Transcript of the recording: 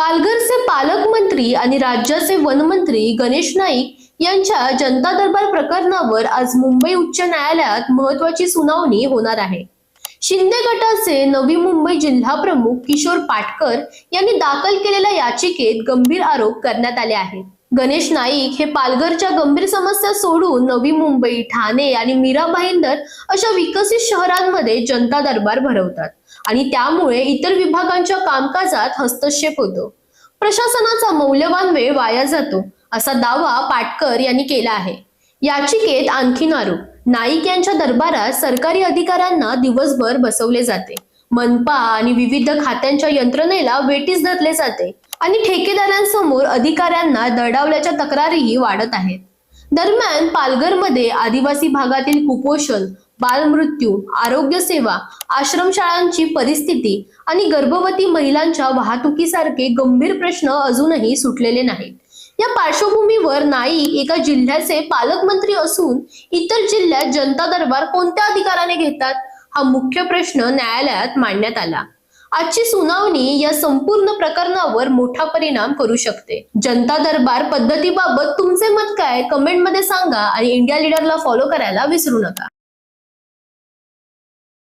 पालघरचे पालकमंत्री आणि राज्याचे वनमंत्री गणेश नाईक यांच्या जनता दरबार प्रकरणावर आज मुंबई उच्च न्यायालयात महत्वाची सुनावणी होणार आहे. शिंदे गटाचे नवी मुंबई जिल्हा प्रमुख किशोर पाटकर यांनी दाखल केलेल्या याचिकेत गंभीर आरोप करण्यात आले आहेत. गणेश नाईक हे पालघरच्या गंभीर समस्या सोडून नवी मुंबई ठाणे आणि मीरा भाईंदर अशा विकसित शहरांमध्ये जनता दरबार भरवतात. आणि त्यामुळे इतर विभागांच्या कामकाजात हस्तक्षेप होतो. प्रशासनाचा मौल्यवान वेळ वाया जातो असा दावा पाटकर यांनी केला आहे. याचिकेत आणखीन आरोप नाईक यांच्या दरबारात सरकारी अधिकाऱ्यांना दिवसभर बसवले जाते. मनपा आणि विविध खात्यांच्या यंत्रणेला वेटीस धरले जाते आणि ठेकेदारांसमोर अधिकाऱ्यांना दडावल्याच्या तक्रारीही वाढत आहेत. दरम्यान पालघरमध्ये आदिवासी भागातील कुपोषण बालमृत्यू आरोग्य सेवा आश्रमशाळांची परिस्थिती आणि गर्भवती महिलांच्या वाहतुकीसारखे गंभीर प्रश्न अजूनही सुटलेले नाहीत. या पार्श्वभूमीवर नाईक एका जिल्ह्याचे पालकमंत्री असून इतर जिल्ह्यात जनता दरबार कोणत्या अधिकाराने घेतात? हा मुख्य प्रश्न न्यायालयात मांडण्यात आला. आजची सुनावणी या संपूर्ण प्रकरणावर मोठा परिणाम करू शकते. जनता दरबार पद्धतीबाबत तुमचे मत काय? कमेंटमध्ये सांगा आणि इंडिया लीडरला फॉलो करायला विसरू नका.